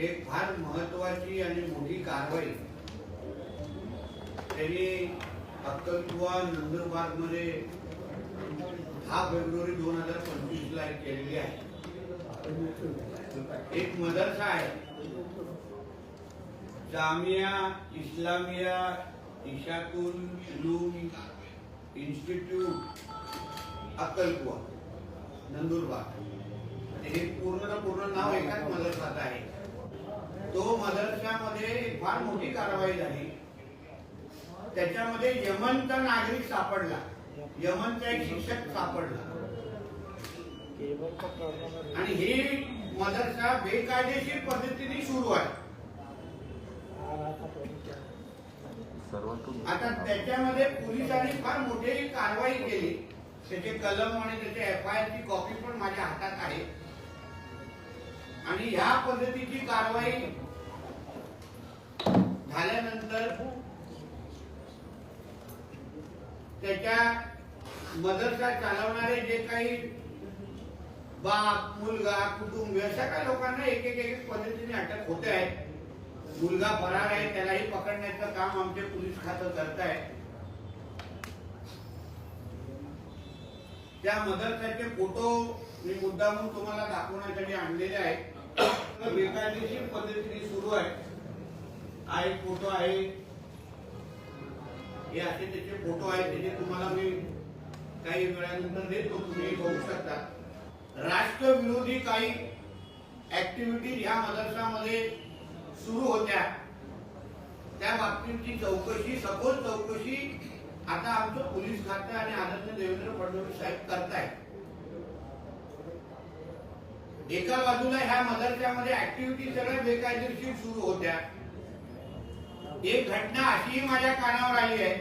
एक फार महत्वाची आणि मोठी कारवाई. त्यांनी अक्कलकुवा नंदुरबारमध्ये दहा फेब्रुवारी दोन हजार पंचवीस ला केलेली आहे. एक मदरसा आहे. जामिया इस्लामिया इशाकुल इन्स्टिट्यूट अक्कलकुवा नंदुरबार. हे पूर्ण पूर्ण नाव एकाच मदरसात आहे. तो मदरशामध्ये फार मोठी कारवाई झाली. त्याच्यामध्ये यमनचा नागरिक सापडला. यमनचा एक शिक्षक सापडला. आणि ही मदरसा बेकायदेशीर पद्धतीने सुरू आहे. आता त्याच्यामध्ये पोलिसांनी फार मोठी कारवाई केली. त्याचे कलम आणि त्याच्या एफ आय ची कॉपी पण माझ्या हातात आहे. आणि ह्या पद्धतीची कारवाई झाल्यानंतर त्याच्या मदरसा चालवणारे जे काही बाप मुलगा कुटुंब अशा काही लोकांना एक एक एक पद्धतीने अटक होते आहे. मुलगा फरार आहे त्यालाही पकडण्याचं काम आमचे पोलीस खातं करत आहे त्या मदरसाचे फोटो मी मुद्दामून तुम्हाला दाखवण्यासाठी आणलेले आहेत. बेकायदेशीर पद्धतीने सुरू आहे. हा एक फोटो आहे. हे असे त्याचे फोटो आहेत त्याचे तुम्हाला मी काही वेळानंतर देतो तुम्ही बघू शकता. राष्ट्रविरोधी काही ऍक्टिव्हिटी ह्या मदरसामध्ये सुरू होत्या. त्या बाबतीची चौकशी सखोल चौकशी आता आमचं पोलीस खातं आणि आदरणीय देवेंद्र फडणवीस साहेब करतायत. एका बाजूला ह्या मदरशामध्ये ऍक्टिव्हिटी सगळ्या बेकायदेशीर सुरू होत्या. एक घटना अशीही माझ्या कानावर आली आहे.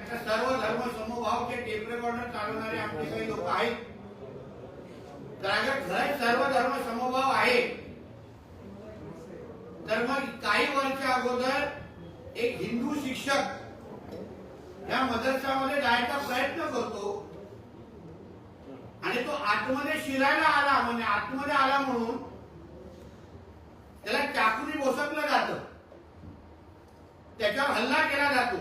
आता सर्व धर्म समभावचे टेप रेकॉर्डर चालवणारे आमचे काही लोक आहेत. तर अगर खरंच सर्व धर्म समभाव आहे तर मग काही वर्ष अगोदर एक हिंदू शिक्षक या मदरसामध्ये जायचा प्रयत्न करतो. आणि तो आतमध्ये शिरायला म्हणजे आतमध्ये आला म्हणून त्याला चाकूने बोसकलं जात. त्याच्यावर हल्ला केला जातो.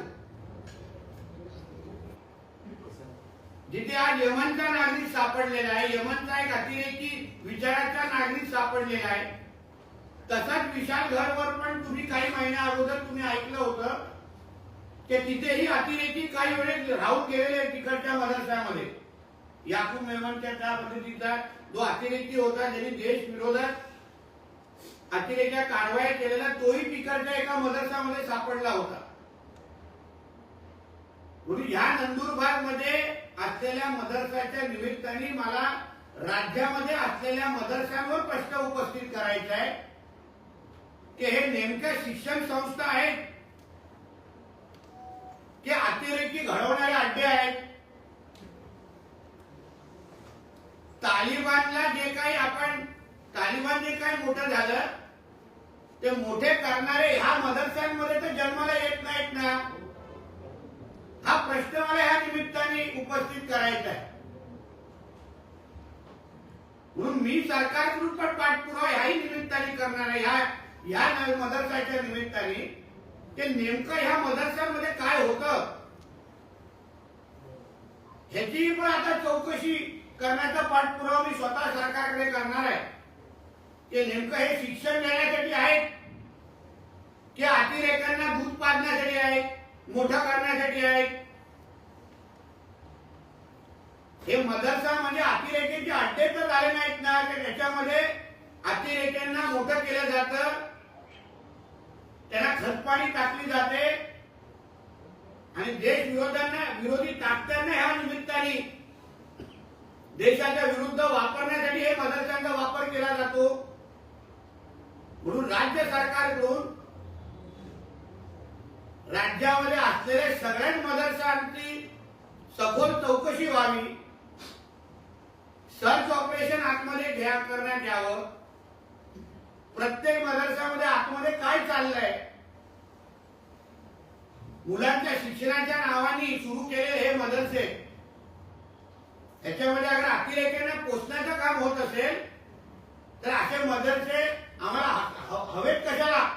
जिथे हा यमनचा नागरिक सापडलेला आहे यमनचा एक अतिरेकी विचाराचा नागरिक सापडलेला आहे तसाच विशाल घरवर पण तुम्ही काही महिन्या अगोदर तुम्ही ऐकलं होतं की तिथेही अतिरेकी काही वेळेस राहून गेलेले तिकडच्या मदरसामध्ये याकूब मेहमानच्या त्या पद्धतीचा जो अतिरेकी होता ज्यांनी देश विरोधात अतिरेक्या कारवाया केलेला तोही तिकडच्या एका मदरसामध्ये सापडला होता. म्हणून या नंदुरबारमध्ये असलेल्या मदरसाच्या निमित्ताने मला राज्यामध्ये असलेल्या मदरसांवर प्रश्न उपस्थित करायचा आहे की हे नेमक्या शिक्षण संस्था आहेत? की अतिरेकी घडवणारे अड्डे आहेत? तालिबानला जे काही आपण तालिबान जे काही मोठं झालं ते मोठे करणारे ह्या मदरशांमध्ये तर जन्माला येत नाहीत ना. हा प्रश्न मला ह्या निमित्ताने उपस्थित करायचा आहे. म्हणून मी सरकारकडून पण पाठपुरावा ह्याही निमित्ताने करणार आहे. ह्या या मदरसाच्या निमित्ताने. ते नेमकं ह्या मदरशामध्ये काय होतं? ह्याची पण आता चौकशी करण्याचा पाठपुरावा मी स्वतः सरकारकडे करणार आहे. ते नेमकं हे शिक्षण देण्यासाठी आहेत? की अतिरेकांना दूध पाजण्यासाठी आहेत? मोठं करण्यासाठी आहेत? हे मदरसा म्हणजे अतिरेक्याचे अड्डे तर झाले नाहीत ना? तर त्याच्यामध्ये अतिरेक्यांना मोठं केलं जातं. त्यांना खतपाणी टाकली जाते. आणि देश विरोधांना विरोधी ताकद्यांना ह्या निमित्त देशाच्या विरुद्ध वापरण्यासाठी हे मदरशांचा वापर केला जातो. म्हणून राज्य सरकारकडून राज्यामध्ये असलेल्या सगळ्याच मदरशांची सखोल चौकशी व्हावी. सर्च ऑपरेशन आतमध्ये घ्या करण्यात यावं. प्रत्येक मदरसामध्ये आतमध्ये काय चाललंय? मुलांच्या शिक्षणाच्या नावाने सुरू केलेले हे मदरसे याच्यामध्ये अगर अतिरेक्यांना पोचण्याचं काम होत असेल तर असे मदरसे आम्हाला हवेत कशाला?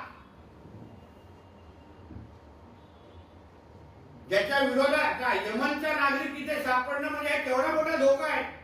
ज्याच्या विरोधात यमनचा नागरिक तिथे सापडणं म्हणजे केवढा मोठा धोका आहे?